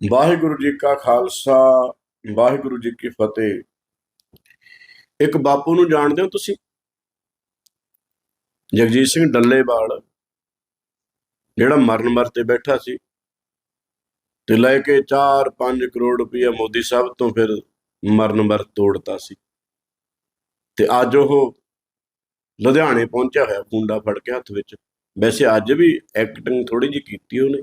ਵਾਹਿਗੁਰੂ ਜੀ ਕਾ ਖਾਲਸਾ, ਵਾਹਿਗੁਰੂ ਜੀ ਕੀ ਫਤਿਹ। ਇੱਕ ਬਾਪੂ ਨੂੰ ਜਾਣਦੇ ਹੋ ਤੁਸੀਂ? ਜਗਜੀਤ ਸਿੰਘ ਡੱਲੇਵਾਲ, ਜਿਹੜਾ ਮਰਨ ਮਰ ਤੇ ਬੈਠਾ ਸੀ ਤੇ ਲੈ ਕੇ 4-5 ਕਰੋੜ ਰੁਪਇਆ ਮੋਦੀ ਸਾਹਿਬ ਤੋਂ ਫਿਰ ਮਰਨ ਮਰ ਤੋੜਤਾ ਸੀ। ਤੇ ਅੱਜ ਉਹ ਲੁਧਿਆਣੇ ਪਹੁੰਚਿਆ ਹੋਇਆ ਕੁੰਡਾ ਫੜ ਕੇ ਹੱਥ ਵਿੱਚ। ਵੈਸੇ ਅੱਜ ਵੀ ਐਕਟਿੰਗ ਥੋੜੀ ਜਿਹੀ ਕੀਤੀ ਉਹਨੇ।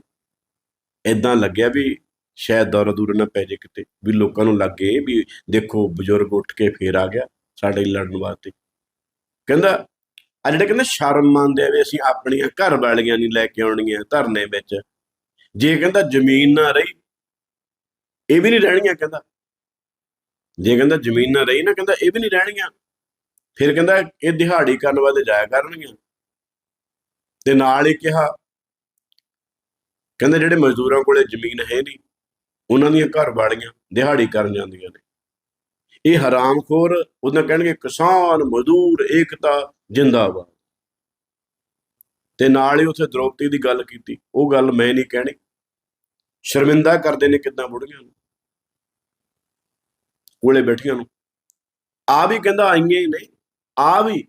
ਇਦਾਂ ਲੱਗਿਆ ਵੀ ਸ਼ਾਇਦ ਦੌਰਾ ਦੂਰ ਨਾ ਪੈ ਜੇ ਕਿਤੇ, ਵੀ ਲੋਕਾਂ ਨੂੰ ਲੱਗੇ ਵੀ ਦੇਖੋ ਬਜ਼ੁਰਗ ਉੱਠ ਕੇ ਫੇਰ ਆ ਗਿਆ ਸਾਡੇ ਲਈ ਲੜਨ ਵਾਸਤੇ। ਕਹਿੰਦਾ ਆ ਜਿਹੜੇ ਕਹਿੰਦੇ ਸ਼ਰਮ ਮੰਨਦੇ ਆ ਵੀ ਅਸੀਂ ਆਪਣੀਆਂ ਘਰ ਵਾਲੀਆਂ ਨਹੀਂ ਲੈ ਕੇ ਆਉਣੀਆਂ ਧਰਨੇ ਵਿੱਚ। ਜੇ ਕਹਿੰਦਾ ਜ਼ਮੀਨ ਨਾ ਰਹੀ, ਇਹ ਵੀ ਨਹੀਂ ਰਹਿਣੀਆਂ ਕਹਿੰਦਾ। ਜੇ ਕਹਿੰਦਾ ਜ਼ਮੀਨ ਨਾ ਰਹੀ ਨਾ ਕਹਿੰਦਾ ਇਹ ਵੀ ਨਹੀਂ ਰਹਿਣੀਆਂ ਫਿਰ ਕਹਿੰਦਾ ਇਹ ਦਿਹਾੜੀ ਕਰਨ ਵਾਲੇ ਜਾਇਆ ਕਰਨਗੀਆਂ। ਤੇ ਨਾਲ ਹੀ ਕਿਹਾ, ਕਹਿੰਦਾ ਜਿਹੜੇ ਮਜ਼ਦੂਰਾਂ ਕੋਲੇ ਜ਼ਮੀਨ ਹੈ ਨਹੀਂ ਉਹਨਾਂ ਦੀਆਂ ਘਰ ਵਾਲੀਆਂ ਦਿਹਾੜੀ ਕਰਨ ਜਾਂਦੀਆਂ ਨੇ। ਇਹ ਹਰਾਮਖੋਰ ਉਹਨਾਂ ਕਹਿਣਗੇ ਕਿਸਾਨ, ਮਜ਼ਦੂਰ, ਏਕਤਾ, ਜਿੰਦਾਬਾਦ। ਤੇ ਨਾਲ ਹੀ ਉਥੇ ਦ੍ਰੋਪਦੀ ਦੀ ਗੱਲ ਕੀਤੀ। ਉਹ ਗੱਲ ਮੈਂ ਨਹੀਂ ਕਹਿਣੀ। ਸ਼ਰਮਿੰਦਾ ਕਰਦੇ ਨੇ ਕਿਦਾਂ ਬੁੜੀਆਂ ਨੂੰ? ਕੋਲੇ ਬੈਠੀਆਂ ਨੂੰ। ਆ ਵੀ ਕਹਿੰਦਾ ਆਈਆਂ ਹੀ ਨਹੀਂ ਆ ਵੀ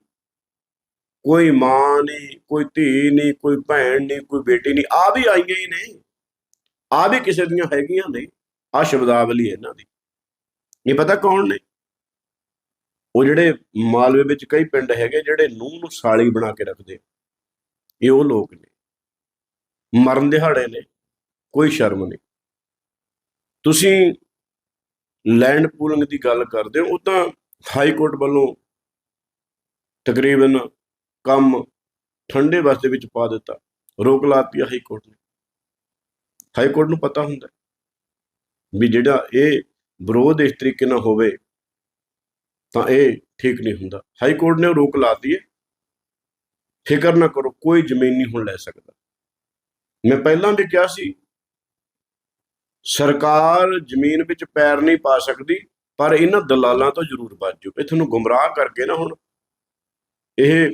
ਕੋਈ ਮਾਂ ਨਹੀਂ, ਕੋਈ ਧੀ ਨਹੀਂ, ਕੋਈ ਭੈਣ ਨਹੀਂ, ਕੋਈ ਬੇਟੀ ਨਹੀਂ। ਆ ਵੀ ਆਈਆਂ ਹੀ ਨਹੀਂ ਆ ਵੀ ਕਿਸੇ ਦੀਆਂ ਹੈਗੀਆਂ ਨੇ, ਆ ਸ਼ਬਦਾਵਲੀ ਇਹਨਾਂ ਦੀ। ਇਹ ਪਤਾ ਕੌਣ ਨੇ? ਉਹ ਜਿਹੜੇ ਮਾਲਵੇ ਵਿੱਚ ਕਈ ਪਿੰਡ ਹੈਗੇ, ਜਿਹੜੇ ਨੂੰਹ ਨੂੰ ਸਾਲੀ ਬਣਾ ਕੇ ਰੱਖਦੇ ਇਹ ਉਹ ਲੋਕ ਨੇ। ਮਰਨ ਦਿਹਾੜੇ ਨੇ, ਕੋਈ ਸ਼ਰਮ ਨਹੀਂ। ਤੁਸੀਂ ਲੈਂਡ ਪੂਲਿੰਗ ਦੀ ਗੱਲ ਕਰਦੇ ਹੋ, ਉਹ ਤਾਂ ਹਾਈ ਕੋਰਟ ਵੱਲੋਂ ਤਕਰੀਬਨ ਕੰਮ ਠੰਡੇ ਵਾਸਤੇ ਵਿੱਚ ਪਾ ਦਿੱਤਾ। ਰੋਕ ਲਾਤੀ ਹਾਈ ਕੋਰਟ ਨੇ। ਹਾਈ ਕੋਰਟ ਨੂੰ ਪਤਾ ਹੁੰਦਾ ਵੀ ਜਿਹੜਾ ਇਹ ਵਿਰੋਧ ਇਸ ਤਰੀਕੇ ਨਾਲ ਹੋਵੇ ਤਾਂ ਇਹ ਠੀਕ ਨਹੀਂ ਹੁੰਦਾ। ਹਾਈ ਕੋਰਟ ਨੇ ਰੋਕ ਲਾਤੀ ਹੈ। ਫਿਕਰ ਨਾ ਕਰੋ, ਕੋਈ ਜ਼ਮੀਨ ਨਹੀਂ ਹੁਣ ਲੈ ਸਕਦਾ। ਮੈਂ ਪਹਿਲਾਂ ਵੀ ਕਿਹਾ ਸੀ, ਸਰਕਾਰ ਜ਼ਮੀਨ ਵਿੱਚ ਪੈਰ ਨਹੀਂ ਪਾ ਸਕਦੀ, ਪਰ ਇਹਨਾਂ ਦਲਾਲਾਂ ਤੋਂ ਜ਼ਰੂਰ ਬਚ ਜਾਓ। ਇਹ ਤੁਹਾਨੂੰ ਗੁੰਮਰਾਹ ਕਰਕੇ ਨਾ ਹੁਣ ਇਹ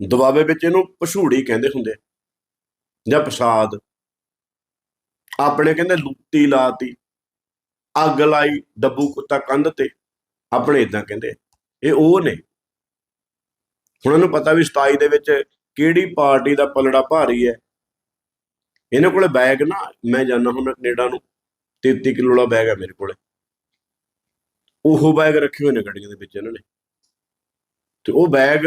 ਦਬਾਵੇ ਵਿੱਚ ਇਹਨੂੰ ਪਛੂੜੀ ਕਹਿੰਦੇ ਹੁੰਦੇ ਜਾਂ ਪ੍ਰਸਾਦ। ਆਪਣੇ ਕਹਿੰਦੇ ਲੁੱਤੀ ਲਾਤੀ, ਅੱਗ ਲਾਈ ਡੱਬੂ ਕੁੱਤਾ ਕੰਧ ਤੇ, ਆਪਣੇ ਇਦਾਂ ਕਹਿੰਦੇ ਇਹ ਉਹ ਨੇ। ਹੁਣ ਉਹਨੂੰ ਪਤਾ ਵੀ 27 ਦੇ ਵਿੱਚ ਕਿਹੜੀ ਪਾਰਟੀ ਦਾ ਪਲੜਾ ਭਾਰੀ ਹੈ। ਇਹਨਾਂ ਕੋਲੇ ਬੈਗ ਨਾ, ਮੈਂ ਜਾਣਾ ਹੁਣ ਕੈਨੇਡਾ ਨੂੰ 33 ਕਿਲੋ ਵਾਲਾ ਬੈਗ ਹੈ ਮੇਰੇ ਕੋਲੇ। ਉਹ ਬੈਗ ਰੱਖੇ ਹੋਏ ਨੇ ਗੱਡੀਆਂ ਦੇ ਵਿੱਚ ਇਹਨਾਂ ਨੇ। ਤੇ ਉਹ ਬੈਗ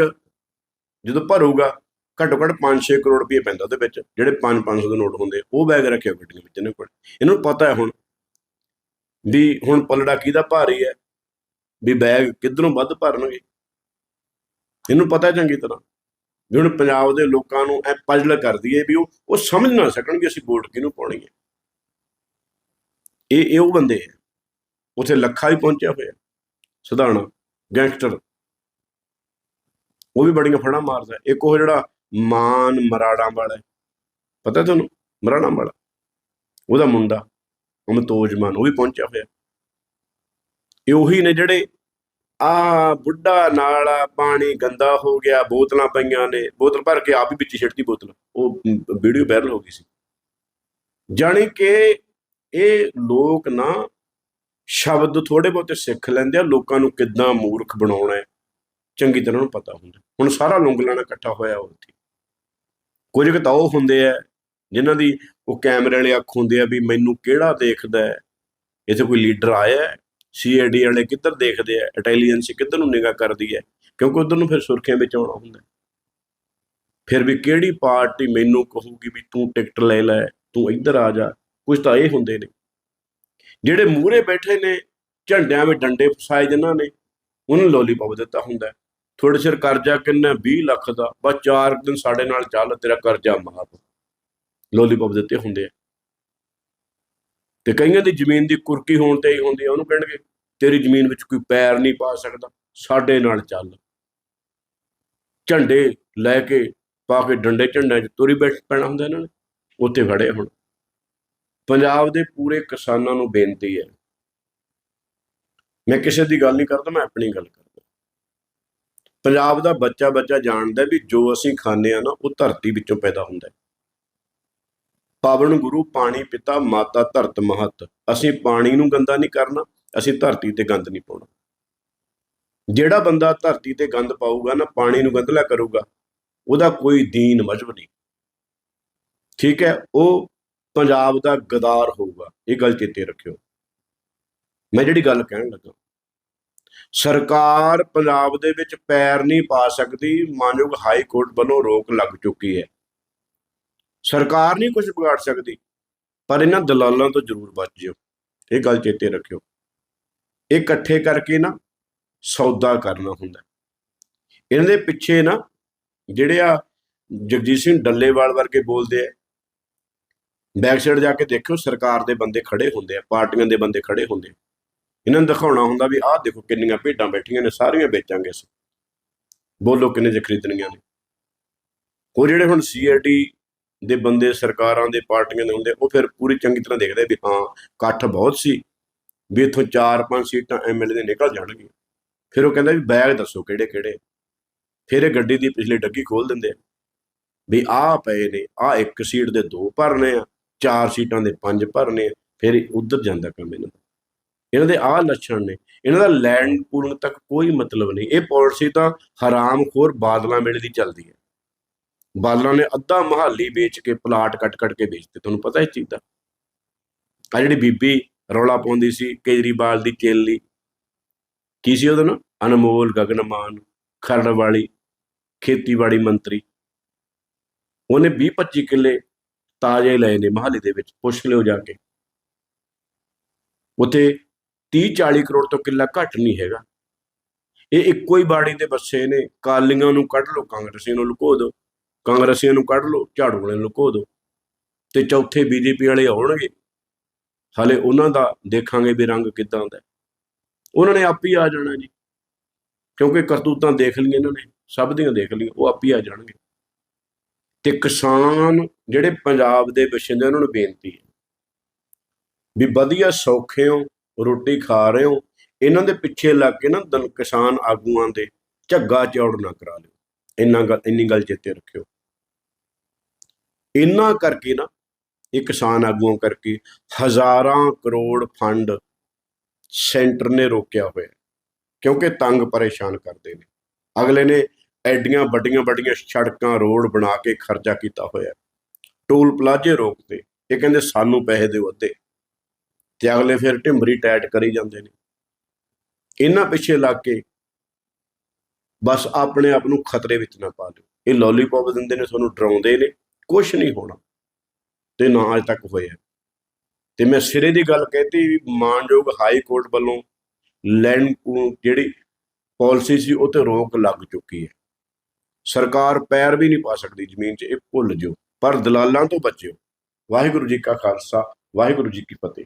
ਜਦੋਂ ਭਰੂਗਾ ਘੱਟੋ ਘੱਟ 5-6 ਕਰੋੜ ਰੁਪਏ ਪੈਂਦਾ ਉਹਦੇ ਵਿੱਚ, ਜਿਹੜੇ 5-500 ਦੇ ਨੋਟ ਹੁੰਦੇ, ਉਹ ਬੈਗ ਰੱਖਿਆ ਗੱਡੀਆਂ ਵਿੱਚ ਇਹਨਾਂ ਕੋਲ। ਇਹਨਾਂ ਨੂੰ ਪਤਾ ਹੈ ਹੁਣ ਵੀ ਹੁਣ ਪਲੜਾ ਕਿਹਦਾ ਭਾਰੀ ਹੈ ਵੀ ਬੈਗ ਕਿੱਧਰੋਂ ਵੱਧ ਭਰਨਗੇ। ਇਹਨੂੰ ਪਤਾ ਚੰਗੀ ਤਰ੍ਹਾਂ ਵੀ ਹੁਣ ਪੰਜਾਬ ਦੇ ਲੋਕਾਂ ਨੂੰ ਇਹ ਪਜਲ ਕਰਦੀ ਹੈ ਵੀ ਉਹ ਉਹ ਸਮਝ ਨਾ ਸਕਣਗੇ ਅਸੀਂ ਵੋਟ ਕਿਹਨੂੰ ਪਾਉਣੀ ਹੈ। ਇਹ ਇਹ ਉਹ ਬੰਦੇ ਆ ਉਥੇ ਲੱਖਾ ਵੀ ਪਹੁੰਚਿਆ ਹੋਇਆ ਸਧਾਰਣਾ ਗੈਂਗਸਟਰ। ਉਹ ਵੀ ਬੜੀਆਂ ਫੜਾਂ ਮਾਰਦਾ ਇੱਕ ਉਹ ਜਿਹੜਾ ਮਾਨ ਮਰਾੜਾਂ ਵਾਲਾ ਪਤਾ ਤੁਹਾਨੂੰ? ਮਰਾੜਾਂ ਵਾਲਾ। ਉਹਦਾ ਮੁੰਡਾ, ਅਮਤੋਜ ਮਾਨ, ਉਹ ਵੀ ਪਹੁੰਚਿਆ ਹੋਇਆ। ਇਹ ਉਹੀ ਨੇ ਜਿਹੜੇ ਆ ਬੁੱਢਾ ਨਾਲਾ ਪਾਣੀ ਗੰਦਾ ਹੋ ਗਿਆ, ਬੋਤਲਾਂ ਪਈਆਂ ਨੇ, ਬੋਤਲ ਭਰ ਕੇ ਆਪ ਹੀ ਵਿੱਚ ਛਿੜਤੀ ਬੋਤਲ। ਉਹ ਵੀਡੀਓ ਵਾਇਰਲ ਹੋ ਗਈ ਸੀ। ਜਾਣੀ ਕਿ ਇਹ ਲੋਕ ਨਾ ਸ਼ਬਦ ਥੋੜੇ ਬਹੁਤੇ ਸਿੱਖ ਲੈਂਦੇ ਆ, ਲੋਕਾਂ ਨੂੰ ਕਿੱਦਾਂ ਮੂਰਖ ਬਣਾਉਣਾ ਹੈ, ਚੰਗੀ ਤਰ੍ਹਾਂ ਨੂੰ ਪਤਾ ਹੁੰਦਾ। ਹੁਣ ਸਾਰਾ ਲੁੰਗਲਾਣਾ ਇਕੱਠਾ ਹੋਇਆ ਉੱਥੇ। ਕੁਝ ਕੁ ਤਾਂ ਉਹ ਹੁੰਦੇ ਆ, ਜਿਨ੍ਹਾਂ ਦੀ ਉਹ ਕੈਮਰੇ ਵਾਲੇ ਅੱਖ ਹੁੰਦੇ ਆ ਵੀ ਮੈਨੂੰ ਕਿਹੜਾ ਦੇਖਦਾ ਹੈ? ਇੱਥੇ ਕੋਈ ਲੀਡਰ ਆਇਆ ਹੈ? ਸੀਆਈਡੀ ਵਾਲੇ ਕਿੱਧਰ ਦੇਖਦੇ ਆ? ਇੰਟੈਲੀਜੈਂਸ ਕਿੱਧਰ ਨੂੰ ਨਿਗਾਹ ਕਰਦੀ ਹੈ? ਕਿਉਂਕਿ ਉਧਰ ਨੂੰ ਫਿਰ ਸੁਰਖੀਆਂ ਵਿੱਚ ਆਉਣਾ ਹੁੰਦਾ ਫਿਰ ਵੀ ਕਿਹੜੀ ਪਾਰਟੀ ਮੈਨੂੰ ਕਹੂਗੀ ਵੀ ਤੂੰ ਟਿਕਟ ਲੈ ਲੈ, ਤੂੰ ਇੱਧਰ ਆ ਜਾ, ਕੁਝ ਤਾਂ ਇਹ ਹੁੰਦੇ ਨੇ। ਜਿਹੜੇ ਮੂਹਰੇ ਬੈਠੇ ਨੇ, ਝੰਡਿਆਂ ਵਿੱਚ ਡੰਡੇ ਫਸਾਏ ਜਿਨ੍ਹਾਂ ਨੇ, ਉਹਨੂੰ ਲੋਲੀਪੌਪ ਦਿੱਤਾ ਹੁੰਦਾ ਥੋੜੇ ਚਿਰ ਕਰਜ਼ਾ ਕਿੰਨਾ 20 ਲੱਖ ਦਾ। ਬਸ 4 ਦਿਨ ਸਾਡੇ ਨਾਲ ਚੱਲ, ਤੇਰਾ ਕਰਜ਼ਾ ਮਾਫ ਲੋਲੀਪੌਪ ਦਿੱਤੇ ਹੁੰਦੇ ਆ। ਤੇ ਕਈਆਂ ਦੀ ਜ਼ਮੀਨ ਦੀ ਕੁਰਕੀ ਹੋਣ ਤੇ ਹੀ ਹੁੰਦੀ ਆ, ਉਹਨੂੰ ਕਹਿਣਗੇ, ਤੇਰੀ ਜ਼ਮੀਨ ਵਿੱਚ ਕੋਈ ਪੈਰ ਨਹੀਂ ਪਾ ਸਕਦਾ, ਸਾਡੇ ਨਾਲ ਚੱਲ। ਝੰਡੇ ਲੈ ਕੇ, ਪਾ ਕੇ ਡੰਡੇ ਝੰਡਿਆਂ 'ਚ ਤੁਰੀ ਬੈਠ ਪੈਣਾ ਹੁੰਦਾ ਇਹਨਾਂ ਨੇ, ਉੱਥੇ ਖੜੇ ਹੁਣ। ਪੰਜਾਬ ਦੇ ਪੂਰੇ ਕਿਸਾਨਾਂ ਨੂੰ ਬੇਨਤੀ ਹੈ। ਮੈਂ ਕਿਸੇ ਦੀ ਗੱਲ ਨਹੀਂ ਕਰਦਾ, ਮੈਂ ਆਪਣੀ ਗੱਲ ਕਰ ਪੰਜਾਬ ਦਾ ਬੱਚਾ ਬੱਚਾ ਜਾਣਦਾ ਵੀ ਜੋ ਅਸੀਂ ਖਾਂਦੇ ਆ ਨਾ, ਉਹ ਧਰਤੀ ਵਿੱਚੋਂ ਪੈਦਾ ਹੁੰਦਾ ਹੈ। ਪਾਵਨ ਗੁਰੂ, ਪਾਣੀ ਪਿਤਾ, ਮਾਤਾ ਧਰਤ ਮਹਤ। ਅਸੀਂ ਪਾਣੀ ਨੂੰ ਗੰਦਾ ਨਹੀਂ ਕਰਨਾ, ਅਸੀਂ ਧਰਤੀ ਤੇ ਗੰਦ ਨਹੀਂ ਪਾਉਣਾ। ਜਿਹੜਾ ਬੰਦਾ ਧਰਤੀ ਤੇ ਗੰਦ ਪਾਊਗਾ ਨਾ, ਪਾਣੀ ਨੂੰ ਗੰਦਲਾ ਕਰੂਗਾ, ਉਹਦਾ ਕੋਈ ਦੀਨ ਮਜਬ ਨਹੀਂ। ਠੀਕ ਹੈ, ਉਹ ਪੰਜਾਬ ਦਾ ਗਦਾਰ ਹੋਊਗਾ। ਇਹ ਗੱਲ ਚੇਤੇ ਰੱਖਿਓ। ਮੈਂ ਜਿਹੜੀ ਗੱਲ ਕਹਿਣ ਲੱਗਾ ਸਰਕਾਰ ਪੰਜਾਬ ਦੇ ਵਿੱਚ ਪੈਰ ਨਹੀਂ ਪਾ ਸਕਦੀ, ਮਾਨਯੋਗ ਹਾਈ ਕੋਰਟ ਵੱਲੋਂ ਰੋਕ ਲੱਗ ਚੁੱਕੀ ਹੈ। ਸਰਕਾਰ ਨਹੀਂ ਕੁਝ ਵਿਗਾੜ ਸਕਦੀ, ਪਰ ਇਹਨਾਂ ਦਲਾਲਾਂ ਤੋਂ ਜ਼ਰੂਰ ਬਚ ਜਿਓ ਇਹ ਗੱਲ ਚੇਤੇ ਰੱਖਿਓ। ਇਹ ਇਕੱਠੇ ਕਰਕੇ ਨਾ ਸੌਦਾ ਕਰਨਾ ਹੁੰਦਾ। ਇਹਨਾਂ ਦੇ ਪਿੱਛੇ ਨਾ ਜਿਹੜੇ ਆ ਜਗਜੀਤ ਸਿੰਘ ਡੱਲੇਵਾਲ ਵਰਗੇ ਬੋਲਦੇ ਆ ਬੈਕ ਸਾਈਡ ਜਾ ਕੇ ਦੇਖਿਓ, ਸਰਕਾਰ ਦੇ ਬੰਦੇ ਖੜੇ ਹੁੰਦੇ ਆ, ਪਾਰਟੀਆਂ ਦੇ ਬੰਦੇ ਖੜੇ ਹੁੰਦੇ ਆ। ਇਹਨਾਂ ਨੂੰ ਦਿਖਾਉਣਾ ਹੁੰਦਾ ਵੀ ਆਹ ਦੇਖੋ ਕਿੰਨੀਆਂ ਭੇਡਾਂ ਬੈਠੀਆਂ ਨੇ, ਸਾਰੀਆਂ ਵੇਚਾਂਗੇ ਅਸੀਂ। ਬੋਲੋ ਕਿੰਨੇ ਜੇ ਖਰੀਦਣੀਆਂ ਨੇ। ਉਹ ਜਿਹੜੇ ਹੁਣ ਸੀਆਰਡੀ ਦੇ ਬੰਦੇ, ਸਰਕਾਰਾਂ ਦੇ ਪਾਰਟੀਆਂ ਦੇ ਹੁੰਦੇ, ਉਹ ਫਿਰ ਪੂਰੀ ਚੰਗੀ ਤਰ੍ਹਾਂ ਦੇਖਦੇ ਵੀ ਹਾਂ, ਇਕੱਠ ਬਹੁਤ ਸੀ ਵੀ ਇੱਥੋਂ 4-5 ਸੀਟਾਂ ਐਮਐਲਏ ਦੇ ਨਿਕਲ ਜਾਣਗੀਆਂ। ਫਿਰ ਉਹ ਕਹਿੰਦਾ ਵੀ ਬੈਗ ਦੱਸੋ ਕਿਹੜੇ ਕਿਹੜੇ। ਫਿਰ ਇਹ ਗੱਡੀ ਦੀ ਪਿਛਲੀ ਡੱਗੀ ਖੋਲ ਦਿੰਦੇ ਆ ਵੀ ਆਹ ਪਏ ਨੇ, ਆਹ ਇੱਕ ਸੀਟ ਦੇ ਦੋ ਭਰਨੇ ਆ, ਚਾਰ ਸੀਟਾਂ ਦੇ ਪੰਜ ਭਰਨੇ ਆ, ਫਿਰ ਉਧਰ ਜਾਂਦਾ ਕੰਮ ਇਹਨਾਂ ਦਾ। ਇਹਨਾਂ ਦੇ ਆਹ ਲੱਛਣ ਨੇ। ਇਹਨਾਂ ਦਾ ਲੈਂਡ ਪੂਰਨ ਤੱਕ ਕੋਈ ਮਤਲਬ ਨਹੀਂ। ਇਹ ਪਾਲਿਸੀ ਤਾਂ ਹਰਾਮਖੋਰ ਬਾਦਲਾਂ ਵੇਲੇ ਦੀ ਚੱਲਦੀ ਹੈ। ਬਾਦਲਾਂ ਨੇ ਅੱਧਾ ਮਹਾਲੀ ਵੇਚ ਕੇ ਪਲਾਟ ਕੱਟ-ਕੱਟ ਕੇ ਵੇਚਤੇ ਤੁਹਾਨੂੰ ਪਤਾ ਇਸ ਚੀਜ਼ ਦਾ? ਆ ਜਿਹੜੀ ਬੀਬੀ ਰੌਲਾ ਪਾਉਂਦੀ ਸੀ, ਕੇਜਰੀਵਾਲ ਦੀ ਚੇਲੀ, ਕੀ ਸੀ ਉਹਦਾ ਨਾ? ਅਨਮੋਲ ਗਗਨਮਾਨ ਖਰੜ ਵਾਲੀ ਖੇਤੀਬਾੜੀ ਮੰਤਰੀ। ਉਹਨੇ 20-25 ਕਿੱਲੇ ਤਾਜ਼ੇ ਲਏ ਨੇ ਮਹਾਲੀ ਦੇ ਵਿੱਚ। ਪੁੱਛ ਲਿਓ ਜਾ ਕੇ। ਉਥੇ 30-40 ਕਰੋੜ ਤੋਂ ਕਿੱਲਾ ਘੱਟ ਨਹੀਂ ਹੈਗਾ। ਇਹ ਇੱਕੋ ਹੀ ਬਾੜੀ ਦੇ ਬੱਸੇ ਨੇ, ਕਾਲੀਆਂ ਨੂੰ ਕੱਢ ਲਓ, ਕਾਂਗਰਸੀਆਂ ਨੂੰ ਲੁਕੋ ਦਿਓ। ਕਾਂਗਰਸੀਆਂ ਨੂੰ ਕੱਢ ਲਓ, ਝਾੜੂ ਵਾਲਿਆਂ ਨੂੰ ਲੁਕੋ ਦਿਓ। ਤੇ ਚੌਥੇ ਬੀਜੇਪੀ ਵਾਲੇ ਆਉਣਗੇ। ਹਾਲੇ ਉਹਨਾਂ ਦਾ ਦੇਖਾਂਗੇ ਵੀ ਰੰਗ ਕਿੱਦਾਂ ਦਾ ਉਹਨਾਂ ਨੇ ਆਪ ਹੀ ਆ ਜਾਣਾ ਜੀ। ਕਿਉਂਕਿ ਕਰਤੂਤਾਂ ਦੇਖ ਲਈਆਂ ਇਹਨਾਂ ਨੇ, ਸਭ ਦੀਆਂ ਦੇਖ ਲਈਆਂ, ਉਹ ਆਪ ਹੀ ਆ ਜਾਣਗੇ। ਤੇ ਕਿਸਾਨ ਜਿਹੜੇ ਪੰਜਾਬ ਦੇ ਵਸਿੰਦੇ ਉਹਨਾਂ ਨੂੰ ਬੇਨਤੀ ਹੈ ਵੀ ਵਧੀਆ ਸੌਖੇ ਹੋ ਰੋਟੀ ਖਾ ਰਹੇ ਹੋ, ਇਹਨਾਂ ਦੇ ਪਿੱਛੇ ਲੱਗ ਕੇ ਨਾ ਦਲ, ਕਿਸਾਨ ਆਗੂਆਂ ਦੇ ਝੱਗਾ ਚੌੜ ਨਾ ਕਰਾ ਲਿਓ। ਇੰਨਾ ਗੱਲ ਇੰਨੀ ਗੱਲ ਚੇਤੇ ਰੱਖਿਓ। ਇੰਨਾ ਕਰਕੇ ਨਾ ਇਹ ਕਿਸਾਨ ਆਗੂਆਂ ਕਰਕੇ ਹਜ਼ਾਰਾਂ ਕਰੋੜ ਫੰਡ ਸੈਂਟਰ ਨੇ ਰੋਕਿਆ ਹੋਇਆ ਕਿਉਂਕਿ ਤੰਗ ਪਰੇਸ਼ਾਨ ਕਰਦੇ ਨੇ। ਅਗਲੇ ਨੇ ਐਡੀਆਂ ਵੱਡੀਆਂ ਵੱਡੀਆਂ ਸੜਕਾਂ, ਰੋਡ ਬਣਾ ਕੇ ਖਰਚਾ ਕੀਤਾ ਹੋਇਆ ਟੋਲ ਪਲਾਜ਼ੇ ਰੋਕਦੇ, ਇਹ ਕਹਿੰਦੇ ਸਾਨੂੰ ਪੈਸੇ ਦਿਓ ਅੱਧੇ। ਤੇ ਅਗਲੇ ਫਿਰ ਢਿੰਬਰੀ ਟੈਟ ਕਰੀ ਜਾਂਦੇ ਨੇ। ਇਹਨਾਂ ਪਿੱਛੇ ਲੱਗ ਕੇ ਬਸ ਆਪਣੇ ਆਪ ਨੂੰ ਖਤਰੇ ਵਿੱਚ ਨਾ ਪਾ ਲਿਓ। ਇਹ ਲੋਲੀਪੌਪ ਦਿੰਦੇ ਨੇ, ਤੁਹਾਨੂੰ ਡਰਾਉਂਦੇ ਨੇ ਕੁਝ ਨਹੀਂ ਹੋਣਾ। ਤੇ ਨਾ ਅਜ ਤੱਕ ਹੋਇਆ। ਤੇ ਮੈਂ ਸਿਰੇ ਦੀ ਗੱਲ ਕਹਿਤੀ ਵੀ ਮਾਨਯੋਗ ਹਾਈ ਕੋਰਟ ਵੱਲੋਂ ਲੈਂਡ ਜਿਹੜੀ ਪਾਲਿਸੀ ਸੀ, ਉਹ ਤੇ ਰੋਕ ਲੱਗ ਚੁੱਕੀ ਹੈ। ਸਰਕਾਰ ਪੈਰ ਵੀ ਨਹੀਂ ਪਾ ਸਕਦੀ ਜ਼ਮੀਨ 'ਚ, ਇਹ ਭੁੱਲ ਜਿਓ। ਪਰ ਦਲਾਲਾਂ ਤੋਂ ਬਚਿਓ। ਵਾਹਿਗੁਰੂ ਜੀ ਕਾ ਖਾਲਸਾ, ਵਾਹਿਗੁਰੂ ਜੀ ਕੀ ਫਤਿਹ।